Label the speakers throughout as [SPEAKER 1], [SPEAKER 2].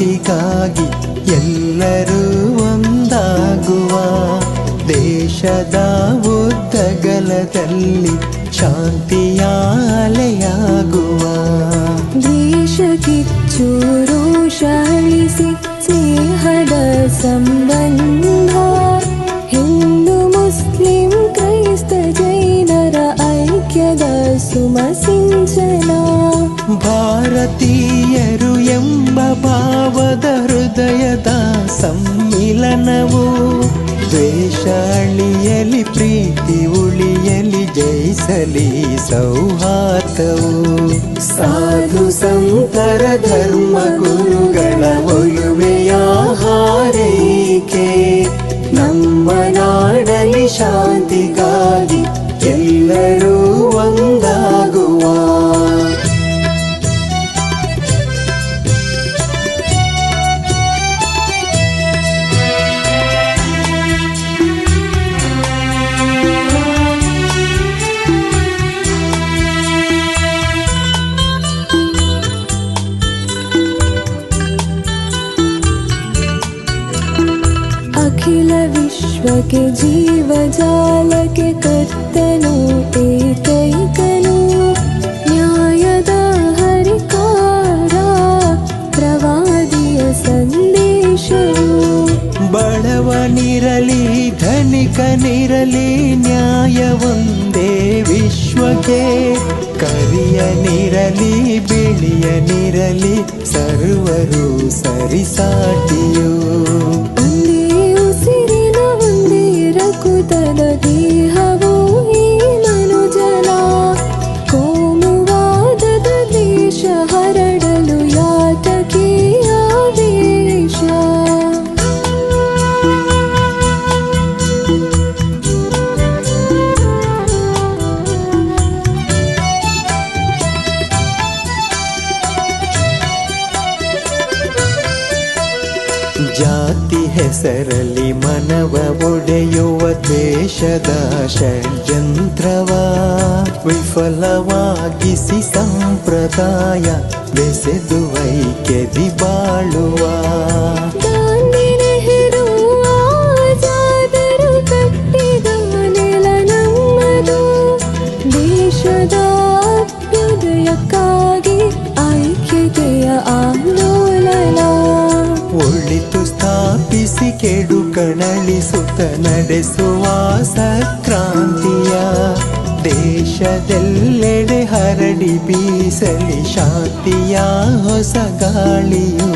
[SPEAKER 1] ಶಾಂತಿಗಾಗಿ ಎಲ್ಲರೂ ಒಂದಾಗುವ ದೇಶದ ಉದ್ದಗಲದಲ್ಲಿ ಶಾಂತಿಯ ಅಲೆಯಾಗುವ
[SPEAKER 2] ಚೂರು ಶಾಳಿಸಿ ಸ್ನೇಹದ ಸಂಬಂಧ. ಹಿಂದೂ ಮುಸ್ಲಿಂ ಕ್ರೈಸ್ತ ಜೈನರ ಐಕ್ಯದ
[SPEAKER 1] ಸುಮಸಿಂಚನ. ಭಾರತೀಯ ಹೃದಯದ ಸಮ್ಮಿಲನವು ದ್ವೇಷಾಳಿಯಲಿ, ಪ್ರೀತಿ ಉಳಿಯಲಿ, ಜಯಿಸಲಿ ಸೌಹಾರ್ದವು. ಸಾಧು ಸಂತರ ಧರ್ಮ ಗುರುಗಳ ಒಲುಮೆಯ ಹಾರೈಕೆ. ನಮ್ಮ ನಾಡಲಿ ಶಾಂತಿಗಾಗಿ ಎಲ್ಲರೂ
[SPEAKER 2] ಅಖಿಲ ವಿಶ್ವಕ್ಕೆ ಜೀವ ಜಾಲಕ್ಕೆ ಕರ್ತನು ಏಕೈಕನು. ನ್ಯಾಯದ ಹರಿಕಾರ, ಪ್ರವಾದಿಯ ಸಂದೇಶವು.
[SPEAKER 1] ಬಡವನಿರಲಿ, ಧನಿಕನಿರಲಿ, ನ್ಯಾಯ ಒಂದೇ ವಿಶ್ವಕ್ಕೆ. ಕರಿಯನಿರಲಿ ಬಿಳಿಯನಿರಲಿ ಸರ್ವರು ಸರಿಸಾಟಿಯು. ಜಾತಿ ಹೆಸರಲ್ಲಿ ಮನವ ಒಡೆಯುವ ದೇಶದ ಷಡ್ಯಂತ್ರವ ವಿಫಲವಾಗಿಸಿ ಸಂಪ್ರದಾಯ ಬೆಸೆದು ಐಕ್ಯದಿ ಬಾಳುವ. ಕೆಡು ಕಣಳಿಸುತ್ತ ನಡೆಸುವ ಸಕ್ರಾಂತಿಯ ದೇಶದೆಲ್ಲೆಡೆ ಹರಡಿ ಬೀಸಲಿ ಶಾಂತಿಯ ಹೊಸ ಗಾಳಿಯು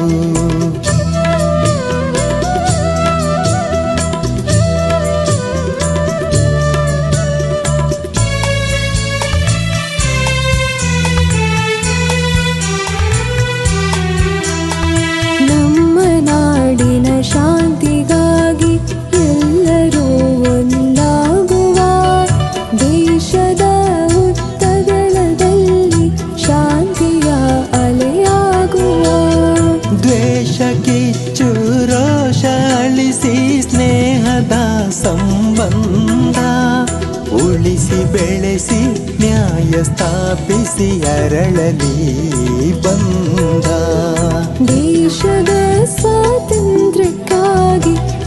[SPEAKER 1] ಸ್ಥಾಪಿಸಿ ಅರಳಲಿ ಬಂದ.
[SPEAKER 2] ದೇಶದ ಸ್ವಾತಂತ್ರ್ಯಕ್ಕಾಗಿ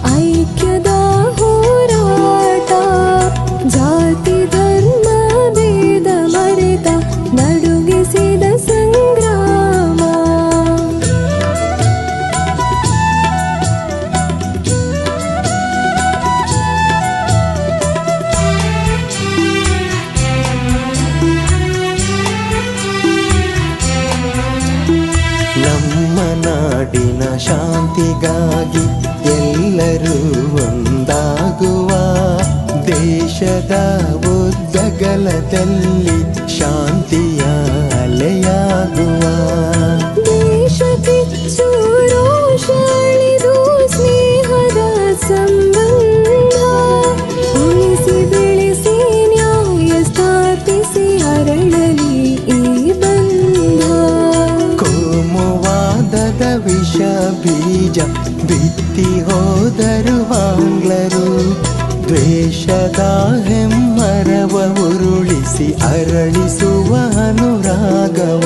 [SPEAKER 1] ನಾಡಿನ ಶಾಂತಿಗಾಗಿ ಎಲ್ಲರೂ ಒಂದಾಗುವ ದೇಶದ ಉದ್ದಗಲದಲ್ಲಿ ಶಾಂತಿಯ ದ್ವೇಷದ ಹೆಮ್ಮರವ ಉರುಳಿಸಿ ಅರಳಿಸುವ ಅನುರಾಗವ.